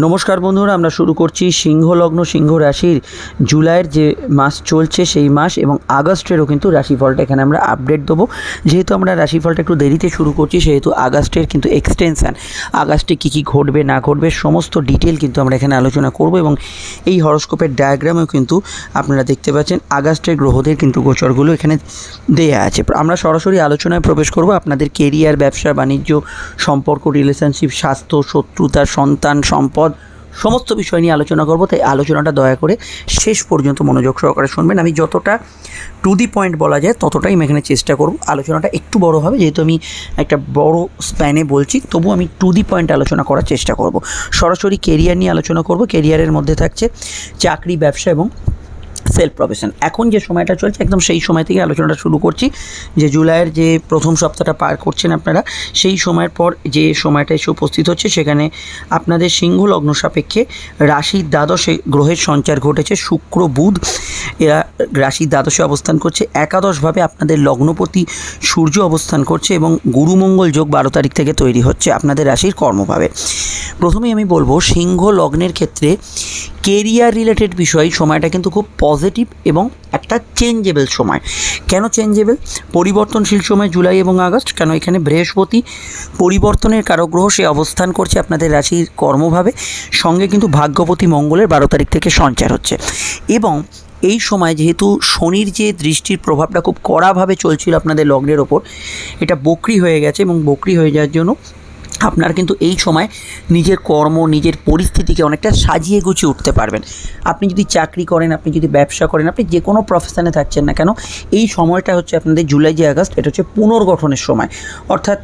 নমস্কার বন্ধুরা, আমরা শুরু করছি সিংহ লগ্ন সিংহ রাশির জুলাইয়ের যে মাস চলছে সেই মাস এবং আগস্টেরও কিন্তু রাশিফলটা এখানে আমরা আপডেট দেবো। যেহেতু আমরা রাশিফলটা একটু দেরিতে শুরু করছি, সেহেতু আগস্টের কিন্তু এক্সটেনশান আগস্টে কী কী ঘটবে, না ঘটবে, সমস্ত ডিটেল কিন্তু আমরা এখানে আলোচনা করব এবং এই হরস্কোপের ডায়াগ্রামেও কিন্তু আপনারা দেখতে পাচ্ছেন, আগস্টের গ্রহদের কিন্তু গোচরগুলো এখানে দেয়া আছে। আমরা সরাসরি আলোচনায় প্রবেশ করব, আপনাদের কেরিয়ার ব্যবসা, বাণিজ্য সম্পর্ক রিলেশনশিপ স্বাস্থ্য, শত্রুতা, সন্তান, সম্পদ সমস্ত বিষয় নিয়ে আলোচনা করব, তাই আলোচনাটা দয়া করে শেষ পর্যন্ত মনোযোগ সহকারে শুনবেন। আমি যতটা টু দি পয়েন্ট বলা যায়, ততটাই আমি এখানে চেষ্টা করব। আলোচনাটা একটু বড় হবে, যেহেতু আমি একটা বড় স্প্যানে বলছি তবু আমি টু দি পয়েন্ট আলোচনা করার চেষ্টা করব। সরাসরি কেরিয়ার নিয়ে আলোচনা করব। কেরিয়ারের মধ্যে থাকছে চাকরি, ব্যবসা এবং সেলফ প্রফেশন এখন যে সময়টা চলছে, একদম সেই সময় থেকে আলোচনাটা শুরু করছি যে জুলাইয়ের যে প্রথম সপ্তাহটা পার করছেন আপনারা, সেই সময়ের পর যে সময়টা এসে উপস্থিত হচ্ছে, সেখানে আপনাদের সিংহ লগ্ন সাপেক্ষে রাশির দ্বাদশে গ্রহের সঞ্চার ঘটেছে, শুক্র, বুধ, এরা রাশির দ্বাদশে অবস্থান করছে। একাদশভাবে আপনাদের লগ্নপতি সূর্য অবস্থান করছে এবং গুরুমঙ্গল যোগ বারো তারিখ থেকে তৈরি হচ্ছে আপনাদের রাশির কর্মভাবে। প্রথমেই আমি বলব, সিংহ লগ্নের ক্ষেত্রে কেরিয়ার রিলেটেড বিষয়, সময়টা কিন্তু খুব পজিটিভ এবং একটা চেঞ্জেবল সময়। কেন চেঞ্জেবল পরিবর্তনশীল সময় জুলাই এবং আগস্ট, কেন এখানে বৃহস্পতি? পরিবর্তনের কারগ্রহ সে অবস্থান করছে আপনাদের রাশির কর্মভাবে। সঙ্গে কিন্তু ভাগ্যপতি মঙ্গলের বারো তারিখ থেকে সঞ্চার হচ্ছে। এবং এই সময় যেহেতু শনির যে দৃষ্টির প্রভাবটা খুব কড়াভাবে চলছিল আপনাদের লগ্নের ওপর, এটা বকরি হয়ে গেছে এবং বকরি হয়ে যাওয়ার জন্য আপনার কিন্তু এই সময় নিজের কর্ম, নিজের পরিস্থিতিকে অনেকটা সাজিয়ে গুছিয়ে উঠতে পারবেন। আপনি যদি চাকরি করেন, আপনি যদি ব্যবসা করেন, আপনি যে কোনো প্রফেশনে থাকছেন না কেন, এই সময়টা হচ্ছে আপনাদের জুলাই যে আগস্ট, এটা হচ্ছে পুনর্গঠনের সময়। অর্থাৎ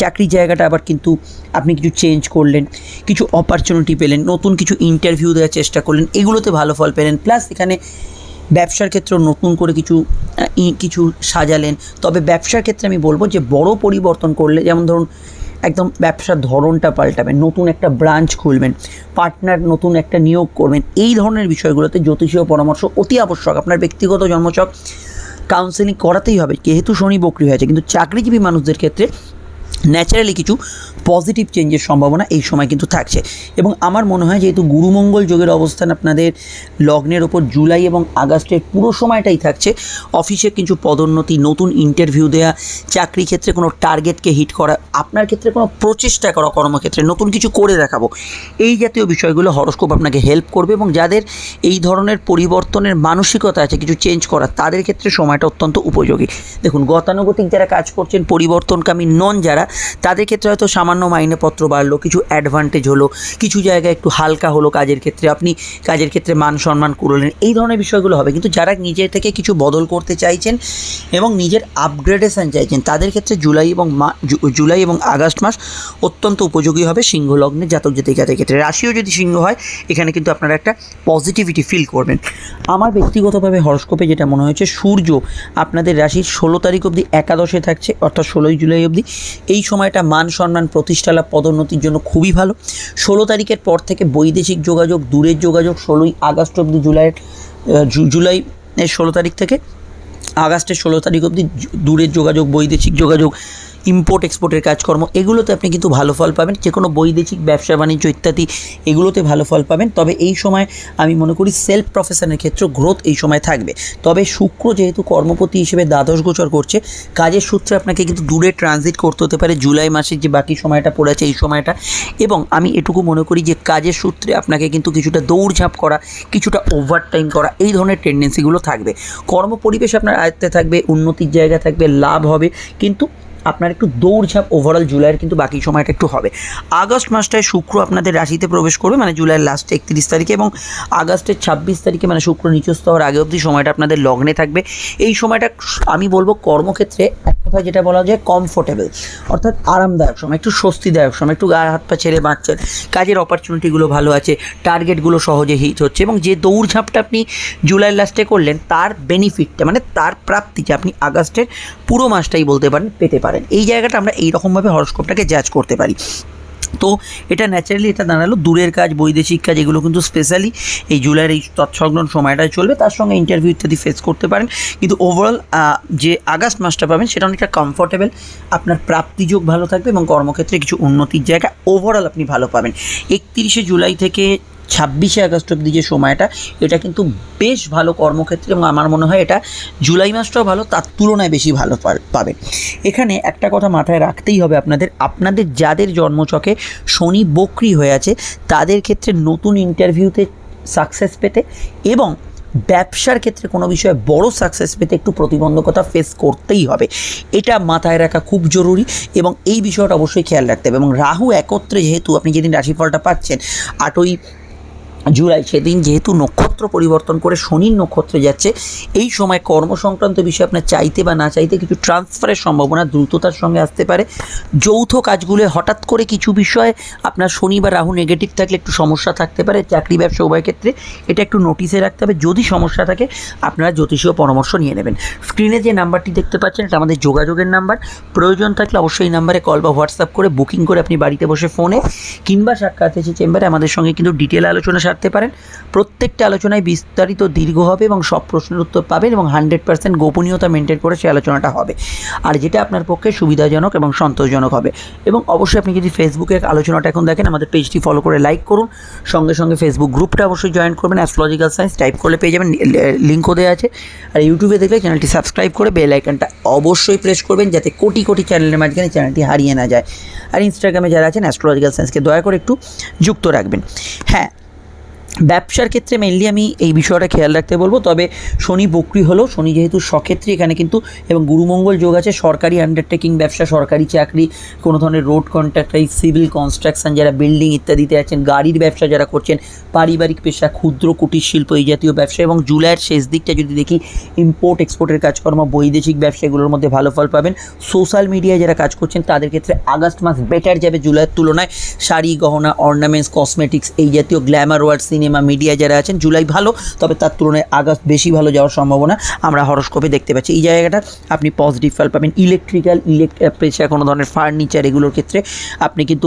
চাকরির জায়গাটা আবার কিন্তু আপনি কিছু চেঞ্জ করলেন, কিছু অপরচুনিটি পেলেন, নতুন কিছু ইন্টারভিউ দেওয়ার চেষ্টা করলেন, এগুলোতে ভালো ফল পেলেন। প্লাস এখানে ব্যবসার ক্ষেত্রে নতুন করে কিছু কিছু সাজালেন। তবে ব্যবসার ক্ষেত্রে আমি বলব যে বড় পরিবর্তন করলে, যেমন ধরুন একদম ব্যবসার ধরনটা পাল্টাবেন, নতুন একটা ব্রাঞ্চ খুলবেন পার্টনার নতুন একটা নিয়োগ করবেন, এই ধরনের বিষয়গুলোতে জ্যোতিষীয় পরামর্শ অতি আবশ্যক। আপনার ব্যক্তিগত জন্মচক কাউন্সেলিং করাতেই হবে, যেহেতু শনি বকরি হয়েছে, কিন্তু চাকরিজীবী মানুষদের ক্ষেত্রে ন্যাচারালি কিছু পজিটিভ চেঞ্জের সম্ভাবনা এই সময় কিন্তু থাকছে। এবং আমার মনে হয় যেহেতু গুরুমঙ্গল যোগের অবস্থান আপনাদের লগ্নের ওপর জুলাই এবং আগস্টের পুরো সময়টাই থাকছে অফিসে কিছু পদোন্নতি, নতুন ইন্টারভিউ দেওয়া চাকরি ক্ষেত্রে কোনো টার্গেটকে হিট করা, আপনার ক্ষেত্রে কোনো প্রচেষ্টা করা, কর্মক্ষেত্রে নতুন কিছু করে দেখাবো, এই জাতীয় বিষয়গুলো হরস্কোপ আপনাকে হেল্প করবে এবং যাদের এই ধরনের পরিবর্তনের মানসিকতা আছে, কিছু চেঞ্জ করা, তাদের ক্ষেত্রে সময়টা অত্যন্ত উপযোগী। দেখুন, গতানুগতিক যারা কাজ করছেন, পরিবর্তনকামী নন যারা তাদের ক্ষেত্রে হয়তো সামান্য মাইনেপত্র বাড়লো, কিছু অ্যাডভান্টেজ হলো, কিছু জায়গায় একটু হালকা হলো কাজের ক্ষেত্রে, আপনি কাজের ক্ষেত্রে মান সম্মান করলেন এই ধরনের বিষয়গুলো হবে। কিন্তু যারা নিজের থেকে কিছু বদল করতে চাইছেন এবং নিজের আপগ্রেডেশন চাইছেন, তাদের ক্ষেত্রে জুলাই এবং জুলাই এবং আগস্ট মাস অত্যন্ত উপযোগী হবে সিংহ লগ্নে জাতক জাতিকাদের ক্ষেত্রে। রাশিও যদি সিংহ হয়, এখানে কিন্তু আপনারা একটা পজিটিভিটি ফিল করবেন। আমার ব্যক্তিগতভাবে হরস্কোপে যেটা মনে হয়েছে, সূর্য আপনাদের রাশির ষোলো তারিখ অবধি একাদশে থাকছে, অর্থাৎ ষোলোই জুলাই অবধি। এই সময়টা মান সম্মান প্রতিষ্ঠা লাভ পদোন্নতির জন্য খুবই ভালো। ষোলো তারিখের পর থেকে বৈদেশিক যোগাযোগ, দূরের যোগাযোগ, ষোলোই আগস্ট অব্দি জুলাইয়ের জুলাই ষোলো তারিখ থেকে, আগস্টের ষোলো তারিখ অবধি দূরের যোগাযোগ, বৈদেশিক যোগাযোগ ইম্পোর্ট এক্সপোর্টের কাজকর্ম, এগুলোতে আপনি কিন্তু ভালো ফল পাবেন। যে কোনো বৈদেশিক ব্যবসা, বাণিজ্য ইত্যাদি, এগুলোতে ভালো ফল পাবেন। তবে এই সময় আমি মনে করি সেলফ প্রফেশনের ক্ষেত্রে গ্রোথ এই সময় থাকবে। তবে শুক্র যেহেতু কর্মপতি হিসেবে দ্বাদশ গোচর করছে, কাজের সূত্রে আপনাকে কিন্তু দূরে ট্রানজিট করতে হতে পারে। জুলাই মাসের যে বাকি সময়টা পড়ে আছে এই সময়টা। এবং আমি এটুকু মনে করি যে কাজের সূত্রে আপনাকে কিন্তু কিছুটা দৌড়ঝাঁপ করা, কিছুটা ওভার টাইম করা, এই ধরনের টেন্ডেন্সিগুলো থাকবে। কর্ম পরিবেশ আপনার আয়ত্তে থাকবে, উন্নতির জায়গা থাকবে, লাভ হবে। কিন্তু আপনার একটু দৌড়ঝাঁপ ওভারঅল জুলাইয়ের কিন্তু বাকি সময়টা একটু হবে। আগস্ট মাসটায় শুক্র আপনাদের রাশিতে প্রবেশ করবে মানে জুলাইয়ের লাস্টে একত্রিশ তারিখে এবং আগস্টের ছাব্বিশ তারিখে মানে শুক্র নিচস্থ হওয়ার আগে অবধি সময়টা আপনাদের লগ্নে থাকবে। এই সময়টা আমি বলব কর্মক্ষেত্রে এক কথায় যেটা বলা যায় কমফোর্টেবল অর্থাৎ আরামদায়ক সময়, একটু স্বস্তিদায়ক সময়, একটু গায়ে হাত পা ছেড়ে বাঁচছেন কাজের অপরচুনিটিগুলো ভালো আছে টার্গেটগুলো সহজে হিট হচ্ছে এবং যে দৌড়ঝাঁপটা আপনি জুলাইয়ের লাস্টে করলেন, তার বেনিফিটটা মানে তার প্রাপ্তিটা আপনি আগস্টের পুরো মাসটাই বলতে পারেন পেতে পারেন। এই জায়গাটা আমরা এইরকমভাবে হরস্কোপটাকে জাজ করতে পারি। তো এটা ন্যাচারালি এটা দাঁড়াল দূরের কাজ, বৈদেশিক কাজ, এগুলো কিন্তু স্পেশালি এই জুলাইয়ের এই তৎসংলগ্ন সময়টায় চলবে। তার সঙ্গে ইন্টারভিউ ইত্যাদি ফেস করতে পারেন। কিন্তু ওভারঅল যে আগস্ট মাসটা পাবেন সেটা অনেকটা কমফোর্টেবল আপনার প্রাপ্তিযোগ ভালো থাকবে এবং কর্মক্ষেত্রে কিছু উন্নতির জায়গা ওভারঅল আপনি ভালো পাবেন। একত্রিশে জুলাই থেকে ছাব্বিশে আগস্ট অব্দি যে সময়টা, এটা কিন্তু বেশ ভালো কর্মক্ষেত্রে এবং আমার মনে হয় এটা জুলাই মাসটাও ভালো, তার তুলনায় বেশি ভালো পা- পাবেন এখানে একটা কথা মাথায় রাখতেই হবে আপনাদের আপনাদের যাদের জন্মচকে শনি বক্রি হয়ে আছে, তাদের ক্ষেত্রে নতুন ইন্টারভিউতে সাকসেস পেতে এবং ব্যবসার ক্ষেত্রে কোনো বিষয়ে বড় সাকসেস পেতে একটু প্রতিবন্ধকতা ফেস করতেই হবে। এটা মাথায় রাখা খুব জরুরি এবং এই বিষয়টা অবশ্যই খেয়াল রাখতে হবে এবং রাহু একত্রে যেহেতু আপনি যেদিন রাশিফলটা পাচ্ছেন, আটই জুলাই সেদিন যেহেতু নক্ষত্র পরিবর্তন করে শনির নক্ষত্রে যাচ্ছে, এই সময় কর্ম সংক্রান্ত বিষয়ে আপনার চাইতে বা না চাইতে কিছু ট্রান্সফারের সম্ভাবনা দ্রুততার সঙ্গে আসতে পারে। যৌথ কাজগুলো হঠাৎ করে কিছু বিষয়ে আপনার শনি বা রাহু নেগেটিভ থাকলে একটু সমস্যা থাকতে পারে, চাকরি ব্যবসা উভয় ক্ষেত্রে। এটা একটু নোটিসে রাখতে হবে, যদি সমস্যা থাকে আপনারা জ্যোতিষীয় পরামর্শ নিয়ে নেবেন। স্ক্রিনে যে নাম্বারটি দেখতে পাচ্ছেন, এটা আমাদের যোগাযোগের নাম্বার। প্রয়োজন থাকলে অবশ্যই এই নাম্বারে কল বা হোয়াটসঅ্যাপ করে বুকিং করে আপনি বাড়িতে বসে ফোনে কিংবা সাক্ষাৎ এসে চেম্বারে আমাদের সঙ্গে কিন্তু ডিটেল আলোচনা সারতে পারেন। প্রত্যেকটা আলোচনায় বিস্তারিত দীর্ঘ হবে এবং সব প্রশ্নের উত্তর পাবেন এবং হান্ড্রেড পার্সেন্ট গোপনীয়তা মেনটেন করে সেই আলোচনাটা হবে। আর যেটা আপনার পক্ষে সুবিধাজনক এবং সন্তোষজনক হবে। এবং অবশ্যই আপনি যদি ফেসবুকে আলোচনাটা এখন দেখেন, আমাদের পেজটি ফলো করে লাইক করুন। সঙ্গে সঙ্গে ফেসবুক গ্রুপটা অবশ্যই জয়েন করবেন। অ্যাস্ট্রোলজিক্যাল সায়েন্স টাইপ করলে পেয়ে যাবেন। লিঙ্কও দেওয়া আছে। আর ইউটিউবে দেখলে চ্যানেলটি সাবস্ক্রাইব করে বেল আইকনটা অবশ্যই প্রেস করবেন যাতে কোটি কোটি চ্যানেলের মাঝখানে চ্যানেলটি হারিয়ে না যায়। আর ইনস্টাগ্রামে যারা আছেন অ্যাস্ট্রোলজিক্যাল সায়েন্সকে দয়া করে একটু যুক্ত রাখবেন। হ্যাঁ ব্যবসার ক্ষেত্রে মেনলি আমি এই বিষয়টা খেয়াল রাখতে বলব। তবে শনি বক্রি হলো, শনি যেহেতু সক্ষেত্রে এখানে কিন্তু, এবং গুরুমঙ্গল যোগ আছে, সরকারি আন্ডারটেকিং ব্যবসা, সরকারি চাকরি, কোনো ধরনের রোড কন্ট্রাক্টারি সিভিল কনস্ট্রাকশন যারা বিল্ডিং ইত্যাদিতে আছেন, গাড়ির ব্যবসা যারা করছেন, পারিবারিক পেশা, ক্ষুদ্র কুটির শিল্প এই জাতীয় ব্যবসা, এবং জুলাইয়ের শেষ দিকটা যদি দেখি ইম্পোর্ট এক্সপোর্টের কাজকর্ম, বৈদেশিক ব্যবসা এগুলোর মধ্যে ভালো ফল পাবেন। সোশ্যাল মিডিয়ায় যারা কাজ করছেন, তাদের ক্ষেত্রে আগস্ট মাস বেটার যাবে জুলাইয়ের তুলনায়। শাড়ি, গহনা অর্নামেন্টস কসমেটিক্স এই জাতীয় গ্ল্যামার ওয়ার্ড সিনেমা মিডিয়া যারা আছেন, জুলাই ভালো, তবে তার তুলনায় আগস্ট বেশি ভালো যাওয়ার সম্ভাবনা আমরা হরস্কোপে দেখতে পাচ্ছি। এই জায়গাটা আপনি পজিটিভ ফল পাবেন। ইলেকট্রিক্যাল ইলেক পেশা কোনো ধরনের ফার্নিচার এগুলোর ক্ষেত্রে আপনি কিন্তু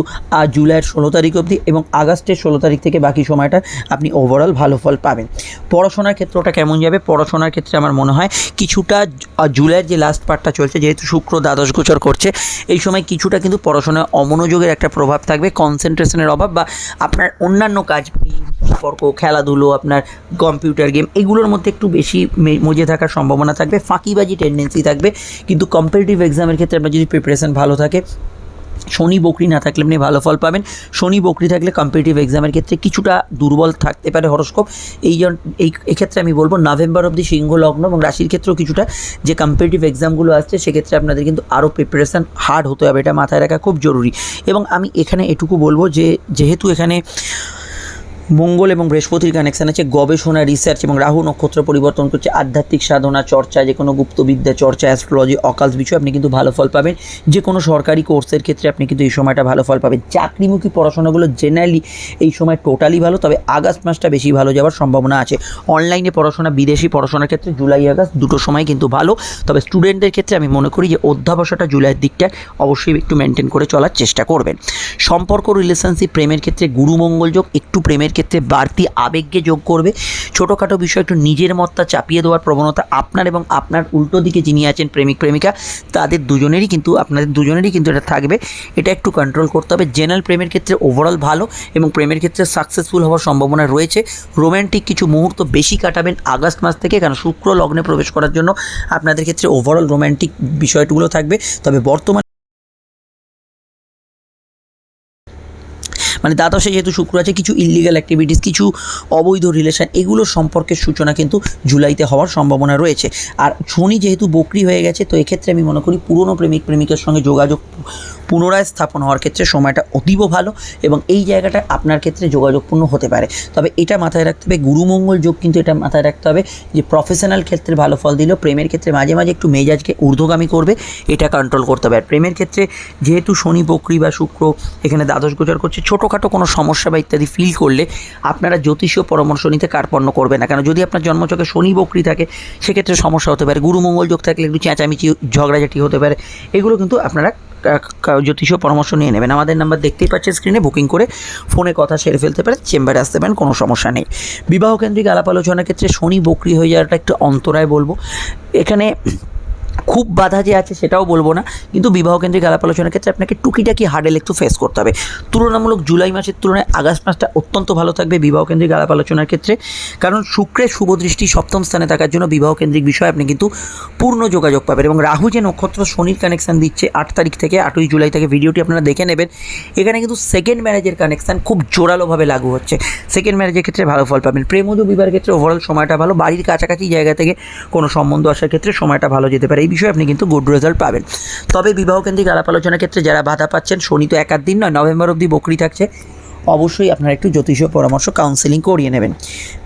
জুলাইয়ের ষোলো তারিখ অবধি এবং আগস্টের ষোলো তারিখ থেকে বাকি সময়টা আপনি ওভারঅল ভালো ফল পাবেন। পড়াশোনার ক্ষেত্রটা কেমন যাবে? পড়াশোনার ক্ষেত্রে আমার মনে হয় কিছুটা জুলাইয়ের যে লাস্ট পার্টটা চলছে, যেহেতু শুক্র দ্বাদশ গোচর করছে, এই সময় কিছুটা কিন্তু পড়াশোনায় অমনোযোগের একটা প্রভাব থাকবে। কনসেন্ট্রেশনের অভাব বা আপনার অন্যান্য কাজ সম্পর্ক, খেলাধুলো, আপনার কম্পিউটার গেম এগুলোর মধ্যে একটু বেশি মজে থাকার সম্ভাবনা থাকবে, ফাঁকিবাজি টেন্ডেন্সি থাকবে, কিন্তু কম্পিটিটিভ এক্সামের ক্ষেত্রে আপনার যদি প্রিপারেশন ভালো থাকে, শনি বকরি না থাকলে আপনি ভালো ফল পাবেন, শনি বকরি থাকলে কম্পিটিটিভ এক্সামের ক্ষেত্রে কিছুটা দুর্বল থাকতে পারে হরস্কোপ এই এই, এক্ষেত্রে আমি বলব নভেম্বর অবধি সিংহ লগ্ন এবং রাশির ক্ষেত্রেও কিছুটা যে কম্পিটিটিভ এক্সামগুলো আসছে, সেক্ষেত্রে আপনাদের কিন্তু আরও প্রিপারেশান হার্ড হতে হবে, এটা মাথায় রাখা খুব জরুরি। এবং আমি এখানে এটুকু বলব যে, যেহেতু এখানে মঙ্গল এবং বৃহস্পতির কানেকশান আছে, গবেষণা রিসার্চ এবং রাহু নক্ষত্র পরিবর্তন করছে, আধ্যাত্মিক সাধনা, চর্চা, যে কোনো গুপ্তবিদ্যা, চর্চা অ্যাস্ট্রোলজি অকাল্স বিষয়ে আপনি কিন্তু ভালো ফল পাবেন। যে কোনো সরকারি কোর্সের ক্ষেত্রে আপনি কিন্তু এই সময়টা ভালো ফল পাবেন। চাকরিমুখী পড়াশোনাগুলো জেনারেলি এই সময় টোটালি ভালো, তবে আগস্ট মাসটা বেশি ভালো যাওয়ার সম্ভাবনা আছে। অনলাইনে পড়াশোনা, বিদেশি পড়াশোনার ক্ষেত্রে জুলাই, আগস্ট দুটো সময় কিন্তু ভালো, তবে স্টুডেন্টদের ক্ষেত্রে আমি মনে করি যে অধ্যাবসাটা জুলাইয়ের দিকটা অবশ্যই একটু মেনটেন করে চলার চেষ্টা করবেন। সম্পর্ক রিলেশনশিপ প্রেমের ক্ষেত্রে গুরুমঙ্গল যোগ, একটু প্রেমের ক্ষেত্রে বাড়তি আবেগকে যোগ করবে। ছোটোখাটো বিষয় একটু নিজের মতটা চাপিয়ে দেওয়ার প্রবণতা আপনার এবং আপনার উল্টো দিকে যিনি আছেন প্রেমিক, প্রেমিকা, তাদের দুজনেরই কিন্তু, আপনাদের দুজনেরই কিন্তু এটা থাকবে। এটা একটু কন্ট্রোল করতে হবে। জেনারেল প্রেমের ক্ষেত্রে ওভারঅল ভালো এবং প্রেমের ক্ষেত্রে সাকসেসফুল হওয়ার সম্ভাবনা রয়েছে। রোম্যান্টিক কিছু মুহূর্ত বেশি কাটাবেন আগস্ট মাস থেকে, কারণ শুক্র লগ্নে প্রবেশ করার জন্য আপনাদের ক্ষেত্রে ওভারঅল রোম্যান্টিক বিষয়গুলো থাকবে। তবে বর্তমানে মানে দ্বাদশে যেহেতু শুক্র আছে, কিছু ইলিগাল অ্যাক্টিভিটিস কিছু অবৈধ রিলেশন এগুলো সম্পর্কের সূচনা কিন্তু জুলাইতে হওয়ার সম্ভাবনা রয়েছে। আর শনি যেহেতু বকরি হয়ে গেছে, তো এক্ষেত্রে আমি মনে করি পুরনো প্রেমিক, প্রেমিকের সঙ্গে যোগাযোগ পুনরায় স্থাপন হওয়ার ক্ষেত্রে সময়টা অতীব ভালো এবং এই জায়গাটা আপনার ক্ষেত্রে যোগাযোগপূর্ণ হতে পারে। তবে এটা মাথায় রাখতে হবে, গুরুমঙ্গল যোগ কিন্তু এটা মাথায় রাখতে হবে যে প্রফেশনাল ক্ষেত্রে ভালো ফল দিলেও প্রেমের ক্ষেত্রে মাঝে মাঝে একটু মেজাজকে ঊর্ধ্বগামী করবে, এটা কন্ট্রোল করতে হবে। আর প্রেমের ক্ষেত্রে যেহেতু শনি, বকরি বা শুক্র এখানে দ্বাদশ গোচর করছে, ছোটোখাটো কোনো সমস্যা বা ইত্যাদি ফিল করলে আপনারা জ্যোতিষীয় পরামর্শ নিতে কার্পণ্য করবে না। কেন যদি আপনার জন্মচকে শনি, বকরি থাকে, সেক্ষেত্রে সমস্যা হতে পারে, গুরুমঙ্গল যোগ থাকলে একটু চেঁচামেচি, ঝগড়াঝাটি হতে পারে। এগুলো কিন্তু আপনারা জ্যোতিষীয় পরামর্শ নিয়ে নেবেন। আমাদের নাম্বার দেখতেই পাচ্ছেন স্ক্রিনে বুকিং করে ফোনে কথা সেরে ফেলতে পারেন চেম্বারে আসতে পারেন, কোনো সমস্যা নেই। বিবাহ কেন্দ্রিক আলাপ আলোচনার ক্ষেত্রে শনি বকরি হয়ে যাওয়াটা একটু অন্তরায় বলব। এখানে খুব বাধা যে আছে সেটাও বলব না, কিন্তু বিবাহ কেন্দ্রিক আলাপ আলোচনার ক্ষেত্রে আপনাকে টুকিটাকি হার্ডেল একটু ফেস করতে হবে। তুলনামূলক জুলাই মাসের তুলনায় আগস্ট মাসটা অত্যন্ত ভালো থাকবে বিবাহ কেন্দ্রিক আলাপ আলোচনার ক্ষেত্রে, কারণ শুক্রের শুভ দৃষ্টি সপ্তম স্থানে থাকার জন্য বিবাহ কেন্দ্রিক বিষয়ে আপনি কিন্তু পূর্ণ যোগাযোগ পাবেন এবং রাহু যে নক্ষত্র শনির কানেকশান দিচ্ছে আট তারিখ থেকে আটই জুলাই থেকে ভিডিওটি আপনারা দেখে নেবেন, এখানে কিন্তু সেকেন্ড ম্যারেজের কানেকশান খুব জোরালোভাবে লাগু হচ্ছে। সেকেন্ড ম্যারেজের ক্ষেত্রে ভালো ফল পাবেন। প্রেমজ বিবাহের ক্ষেত্রে ওভারঅল সময়টা ভালো, বাড়ির কাছাকাছি জায়গা থেকে কোনো সম্বন্ধ আসার ক্ষেত্রে সময়টা ভালো যেতে পারে। এই বিষয়ে আপনি কিন্তু গুড রেজাল্ট পাবেন। তবে বিবাহ কেন্দ্রিক আলাপ আলোচনার ক্ষেত্রে যারা বাধা পাচ্ছেন, শনি তো একার দিন নয়, নভেম্বর অবধি বকরি থাকছে, অবশ্যই আপনারা একটু জ্যোতিষীয় পরামর্শ কাউন্সেলিং করিয়ে নেবেন।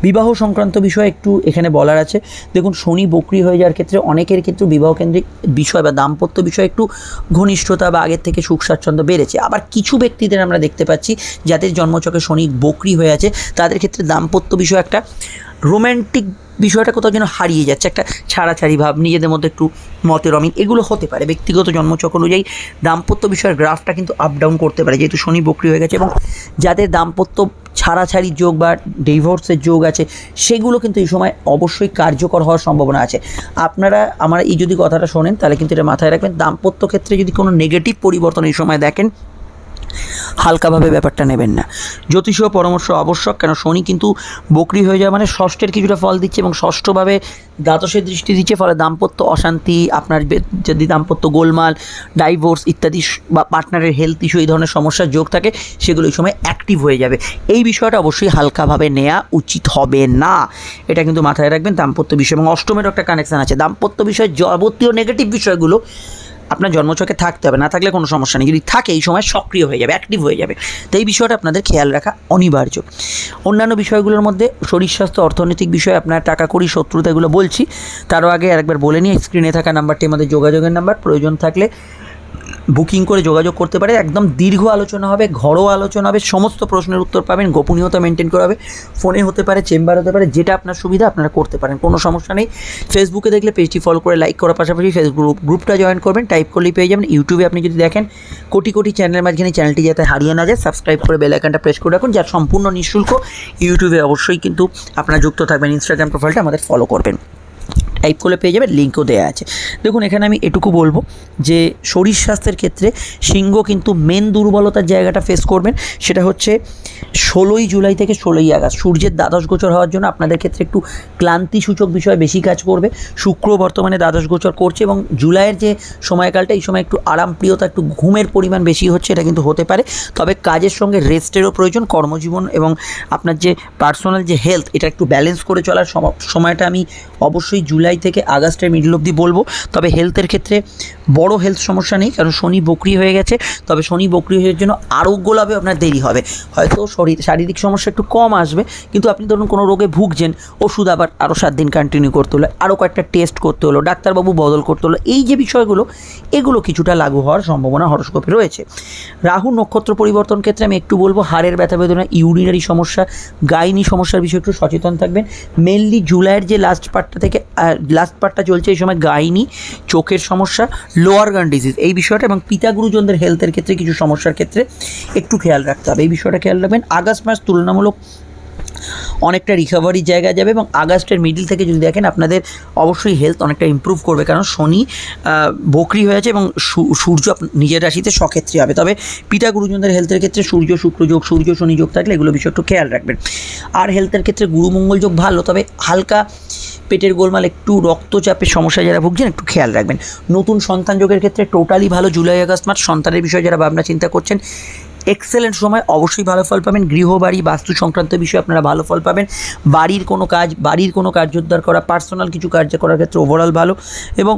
বিবাহ সংক্রান্ত বিষয়ে একটু এখানে বলার আছে। দেখুন, শনি বকরি হয়ে যাওয়ার ক্ষেত্রে অনেকের ক্ষেত্রে বিবাহ কেন্দ্রিক বিষয় বা দাম্পত্য বিষয়ে একটু ঘনিষ্ঠতা বা আগের থেকে সুখ স্বাচ্ছন্দ্য বেড়েছে। আবার কিছু ব্যক্তিদের আমরা দেখতে পাচ্ছি, যাদের জন্মচকে শনি বকরি হয়ে আছে, তাদের ক্ষেত্রে দাম্পত্য বিষয় একটা রোম্যান্টিক বিষয়টা কোথাও যেন হারিয়ে যাচ্ছে, একটা ছাড়াছাড়ি ভাব, নিজেদের মধ্যে একটু মতের অমিল এগুলো হতে পারে। ব্যক্তিগত জন্মচক অনুযায়ী দাম্পত্য বিষয়ের গ্রাফটা কিন্তু আপ ডাউন করতে পারে, যেহেতু শনি বকরি হয়ে গেছে এবং যাদের দাম্পত্য ছাড়াছাড়ির যোগ বা ডিভোর্সের যোগ আছে, সেগুলো কিন্তু এই সময় অবশ্যই কার্যকর হওয়ার সম্ভাবনা আছে। আপনারা আমার এই যদি কথাটা শোনেন, তাহলে কিন্তু এটা মাথায় রাখবেন, দাম্পত্য ক্ষেত্রে যদি কোনো নেগেটিভ পরিবর্তন এই সময় দেখেন হালকাভাবে ব্যাপারটা নেবেন না। জ্যোতিষীয় পরামর্শ আবশ্যক, কেন শনি কিন্তু বকরি হয়ে যায় মানে ষষ্ঠের কিছুটা ফল দিচ্ছে এবং ষষ্ঠভাবে দ্বাদশের দৃষ্টি দিচ্ছে, ফলে দাম্পত্য অশান্তি, আপনার যদি দাম্পত্য গোলমাল, ডাইভোর্স ইত্যাদি বা পার্টনারের হেলথ ইস্যু এই ধরনের সমস্যার যোগ থাকে, সেগুলো এই সময় অ্যাক্টিভ হয়ে যাবে। এই বিষয়টা অবশ্যই হালকাভাবে নেওয়া উচিত হবে না। এটা কিন্তু মাথায় রাখবেন, দাম্পত্য বিষয় এবং অষ্টমেরও একটা কানেকশান আছে। দাম্পত্য বিষয়ে যাবতীয় নেগেটিভ বিষয়গুলো আপনার জন্মচকে থাকতে হবে, না থাকলে কোনো সমস্যা নেই। যদি থাকে, এই সময় সক্রিয় হয়ে যাবে অ্যাক্টিভ হয়ে যাবে। তো এই বিষয়টা আপনাদের খেয়াল রাখা অনিবার্য। অন্যান্য বিষয়গুলোর মধ্যে শরীর স্বাস্থ্য, অর্থনৈতিক বিষয়ে আপনার টাকা করি শত্রুতাগুলো বলছি। তারও আগে আরেকবার বলে নিয়ে স্ক্রিনে থাকা নাম্বারটি আমাদের যোগাযোগের নাম্বার প্রয়োজন থাকলে বুকিং করে যোগাযোগ করতে পারে। একদম দীর্ঘ আলোচনা হবে, ঘরোয়া আলোচনা হবে, সমস্ত প্রশ্নের উত্তর পাবেন, গোপনীয়তা মেনটেন করা হবে। ফোনে হতে পারে, চেম্বার হতে পারে, যেটা আপনার সুবিধা আপনারা করতে পারেন, কোনো সমস্যা নেই। ফেসবুকে দেখলে পেজটি ফলো করে লাইক করার পাশাপাশি ফেসবুক গ্রুপটা জয়েন করবেন টাইপ করলেই পেয়ে যাবেন। ইউটিউবে আপনি যদি দেখেন, কোটি কোটি চ্যানেলের মাঝখানে চ্যানেলটি যাতে হারিয়ে না যায় সাবস্ক্রাইব করে বেল আইকনটা প্রেস করে রাখুন যার সম্পূর্ণ নিঃশুল্ক। ইউটিউবে অবশ্যই কিন্তু আপনারা যুক্ত থাকবেন ইনস্টাগ্রাম প্রোফাইলটা আমাদের ফলো করবেন। টাইপ করলে পেয়ে যাবেন লিঙ্কও দেওয়া আছে। দেখুন, এখানে আমি এটুকু বলব যে শরীর স্বাস্থ্যের ক্ষেত্রে সিংহ কিন্তু মেন দুর্বলতার জায়গাটা ফেস করবেন, সেটা হচ্ছে ষোলোই জুলাই থেকে ষোলোই আগস্ট। সূর্যের দ্বাদশ গোচর হওয়ার জন্য আপনাদের ক্ষেত্রে একটু ক্লান্তি সূচক বিষয় বেশি কাজ করবে। শুক্র বর্তমানে দ্বাদশ গোচর করছে এবং জুলাইয়ের যে সময়কালটা, এই সময় একটু আরামপ্রিয়তা, একটু ঘুমের পরিমাণ বেশি হচ্ছে, এটা কিন্তু হতে পারে। তবে কাজের সঙ্গে রেস্টেরও প্রয়োজন। কর্মজীবন এবং আপনার যে পার্সোনাল যে হেলথ, এটা একটু ব্যালেন্স করে চলার সম- সময়টা আমি অবশ্যই জুলাই থেকে আগস্টের মিডল অবধি বলব। তবে হেলথের ক্ষেত্রে বড় হেলথ সমস্যা নেই, কারণ শনি বকরি হয়ে গেছে। তবে শনি বকরি হয়ে জন্য আরোগ্য লাভে আপনার দেরি হবে। হয়তো শারীরিক সমস্যা একটু কম আসবে, কিন্তু আপনি ধরুন কোনো রোগে ভুগছেন, ওষুধ আবার আরও সাত দিন কন্টিনিউ করতে হলো আরও কয়েকটা টেস্ট করতে হলো, ডাক্তারবাবু বদল করতে হলো, এই যে বিষয়গুলো, এগুলো কিছুটা লাগু হওয়ার সম্ভাবনা হরস্কোপে রয়েছে। রাহু নক্ষত্র পরিবর্তন ক্ষেত্রে আমি একটু বলব, হাড়ের ব্যথা বেদনা ইউরিনারি সমস্যা, গাইনি সমস্যার বিষয়ে একটু সচেতন থাকবেন। মেনলি জুলাইয়ের যে লাস্ট পার্টটা থেকে লাস্ট পার্টটা চলছে এই সময় গাইনি, চোখের সমস্যা লোয়ার গান ডিজিজ এই বিষয়টা এবং পিতা গুরুজনদের হেলথের ক্ষেত্রে কিছু সমস্যার ক্ষেত্রে একটু খেয়াল রাখতে হবে, এই বিষয়টা খেয়াল রাখবেন। আগস্ট মাস তুলনামূলক অনেকটা রিকভারির জায়গা যাবে এবং আগস্টের মিডিল থেকে যদি দেখেন আপনাদের অবশ্যই হেলথ অনেকটা ইমপ্রুভ করবে কারণ শনি বকরি হয়েছে এবং সূর্য নিজের রাশিতে সক্ষেত্রী হবে। তবে পিতা গুরুজনদের হেলথের ক্ষেত্রে সূর্য, শুক্র যোগ, সূর্য, শনি যোগ থাকলে এগুলো বিষয় একটু খেয়াল রাখবেন। আর হেলথের ক্ষেত্রে গুরু মঙ্গল যোগ ভালো, তবে হালকা পেটের গোলমাল, একটু রক্তচাপের সমস্যা যারা ভুগছেন একটু খেয়াল রাখবেন। নতুন সন্তান যোগের ক্ষেত্রে টোটালি ভালো, জুলাই, আগস্ট মাস সন্তানের বিষয়ে যারা ভাবনা চিন্তা করছেন এক্সেলেন্ট সময়, অবশ্যই ভালো ফল পাবেন। গৃহবাড়ি বাস্তু সংক্রান্ত বিষয়ে আপনারা ভালো ফল পাবেন। বাড়ির কোনো কাজ, বাড়ির কোনো কার্যোদ্ধার করা পার্সোনাল কিছু কার্য করার ক্ষেত্রে ওভারঅল ভালো। এবং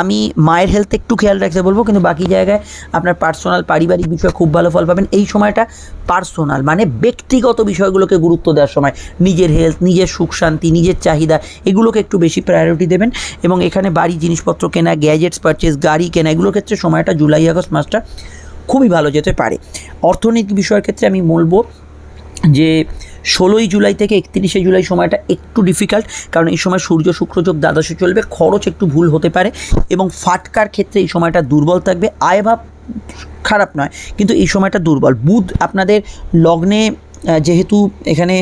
আমি মায়ের হেলথ একটু খেয়াল রাখতে বলব, কিন্তু বাকি জায়গায় আপনার পার্সোনাল পারিবারিক বিষয়ে খুব ভালো ফল পাবেন। এই সময়টা পার্সোনাল মানে ব্যক্তিগত বিষয়গুলোকে গুরুত্ব দেওয়ার সময়। নিজের হেলথ নিজের সুখ শান্তি, নিজের চাহিদা, এগুলোকে একটু বেশি প্রায়োরিটি দেবেন। এবং এখানে বাড়ি জিনিসপত্র কেনা গ্যাজেটস পারচেস গাড়ি কেনা, এগুলোর ক্ষেত্রে সময়টা জুলাই, আগস্ট মাসটা খুবই ভালো যেতে পারে। অর্থনৈতিক বিষয়ের ক্ষেত্রে আমি বলব যে, ষোলোই জুলাই থেকে একত্রিশে জুলাই সময়টা একটু ডিফিকাল্ট কারণ এই সময় সূর্য শুক্রযোগ দ্বাদশে চলবে, খরচ একটু ভুল হতে পারে এবং ফাটকার ক্ষেত্রে এই সময়টা দুর্বল থাকবে। আয়ভাব খারাপ নয়, কিন্তু এই সময়টা দুর্বল। বুধ আপনাদের লগ্নে যেহেতু এখানে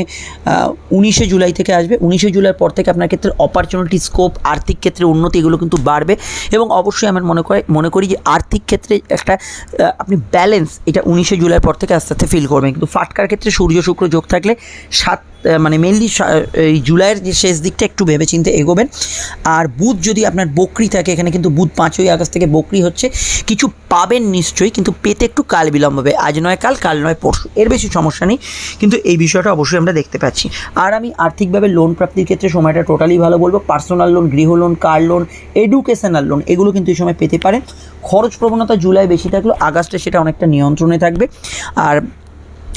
উনিশে জুলাই থেকে আসবে, উনিশে জুলাইয়ের পর থেকে আপনার ক্ষেত্রে অপরচুনিটি স্কোপ আর্থিক ক্ষেত্রে উন্নতি এগুলো কিন্তু বাড়বে এবং অবশ্যই আমার মনে করি মনে করি যে আর্থিক ক্ষেত্রে একটা আপনি ব্যালেন্স এটা উনিশে জুলাইয়ের পর থেকে আস্তে আস্তে ফিল করবেন। কিন্তু ফাটকার ক্ষেত্রে সূর্য, শুক্র যোগ থাকলে সাত মানে মেনলি এই জুলাইয়ের যে শেষ দিকটা একটু ভেবেচিন্তে এগোবেন। আর বুধ যদি আপনার বকরি থাকে, এখানে কিন্তু বুধ পাঁচই আগস্ট থেকে বকরি হচ্ছে, কিছু পাবেন নিশ্চয়ই, কিন্তু পেতে একটু কাল বিলম্ব হবে। আজ নয় কাল কাল নয় পরশু, এর বেশি সমস্যা নেই, কিন্তু এই বিষয়টা অবশ্যই আমরা দেখতে পাচ্ছি। আর আমি আর্থিকভাবে লোন প্রাপ্তির ক্ষেত্রে সময়টা টোটালি ভালো বলব। পার্সোনাল লোন গৃহ loan car loan educational loan এগুলো কিন্তু এই সময় পেতে পারেন। খরচ প্রবণতা জুলাই বেশি থাকলেও আগস্টে সেটা অনেকটা নিয়ন্ত্রণে থাকবে। আর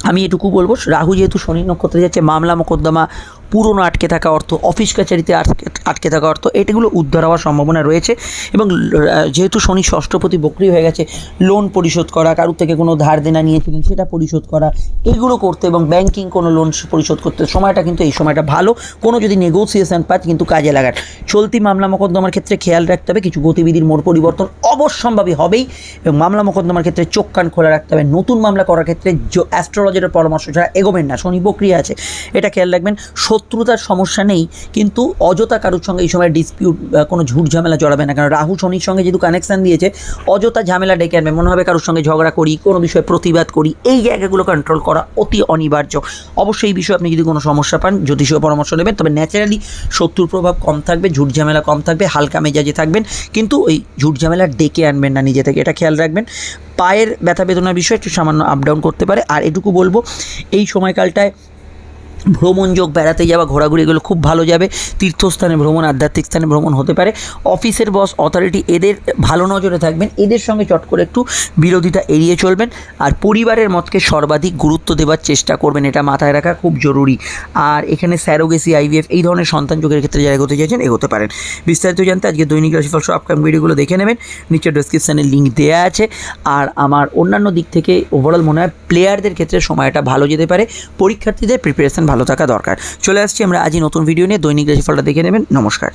আমি এটুকু বলব রাহু যেহেতু শনি নক্ষত্রে যাচ্ছে মামলা মোকদ্দমা পুরনো আটকে থাকা অর্থ অফিস কাছারিতে আটকে থাকা অর্থ, এটাগুলো উদ্ধার হওয়ার সম্ভাবনা রয়েছে এবং যেহেতু শনি ষষ্ঠপতি বকরি হয়ে গেছে লোন পরিশোধ করা, কারুর থেকে কোনো ধার দেনা নিয়েছিলেন, সেটা পরিশোধ করা, এগুলো করতে এবং ব্যাংকিং কোনো লোন পরিশোধ করতে, সময়টা কিন্তু এই সময়টা ভালো। কোনো যদি নেগোসিয়েশন পান কিন্তু কাজে লাগান চলতি মামলা মোকদ্দমার ক্ষেত্রে খেয়াল রাখতে হবে, কিছু গতিবিধির মোড় পরিবর্তন অবশ্যম্ভাবী হবেই এবং মামলা মোকদ্দমার ক্ষেত্রে চোখ কান খোলা রাখতে হবে। নতুন মামলা করার ক্ষেত্রে অ্যাস্ট্রোলজারের পরামর্শ ছাড়া এগোবেন না, শনি বক্রিয়া আছে। এটা খেয়াল রাখবেন শত্রুতার সমস্যা নেই, কিন্তু অযথা কারোর সঙ্গে এই সময় ডিসপিউট কোনো ঝুট ঝামেলা জড়াবে না। কারণ রাহু শনির সঙ্গে যেহেতু কানেকশান দিয়েছে, অযথা ঝামেলা ডেকে আনবে, মনে হবে কারোর সঙ্গে ঝগড়া করি, কোনো বিষয়ে প্রতিবাদ করি, এই জায়গাগুলো কন্ট্রোল করা অতি অনিবার্য। অবশ্যই এই বিষয়ে আপনি যদি কোনো সমস্যা পান, জ্যোতিষীয় পরামর্শ নেবেন, তবে ন্যাচারালি শত্রুর প্রভাব কম থাকবে, ঝুট ঝামেলা কম থাকবে, হালকা মেজাজে থাকবেন, কিন্তু ওই ঝুট ঝামেলা ডেকে আনবেন না নিজে থেকে, এটা খেয়াল রাখবেন। পায়ের ব্যথা বেদনার বিষয়ে একটু সামান্য আপ ডাউন করতে পারে, আর এটুকু বলব, এই সময়কালটায় ভ্রমণ যোগ বেড়াতে যাওয়া ঘোরাঘুরি এগুলো খুব ভালো যাবে। তীর্থস্থানে ভ্রমণ, আধ্যাত্মিক স্থানে ভ্রমণ হতে পারে। অফিসের বস অথরিটি এদের ভালো নজরে থাকবেন। এদের সঙ্গে চট করে একটু বিরোধিতা এড়িয়ে চলবেন। আর পরিবারের মতকে সর্বাধিক গুরুত্ব দেওয়ার চেষ্টা করবেন, এটা মাথায় রাখা খুব জরুরি। আর এখানে স্যারোগেসি আইভিএফ এই ধরনের সন্তান যোগের ক্ষেত্রে যারা এগোতে চাইছেন, এগোতে পারেন। বিস্তারিত জানতে আজকে দৈনিক রাশিফল সব আপকামিং ভিডিওগুলো দেখে নেবেন। নিচে ডেসক্রিপশানে লিঙ্ক দেওয়া আছে। আর আমার অন্যান্য দিক থেকে ওভারঅল মনে হয় প্লেয়ারদের ক্ষেত্রে সময়টা ভালো যেতে পারে। পরীক্ষার্থীদের প্রিপারেশন ভালো থাকা দরকার। চলে আসছি আমরা আজই নতুন ভিডিও নিয়ে। দৈনিক রাশিফলটা দেখে নেবেন। নমস্কার।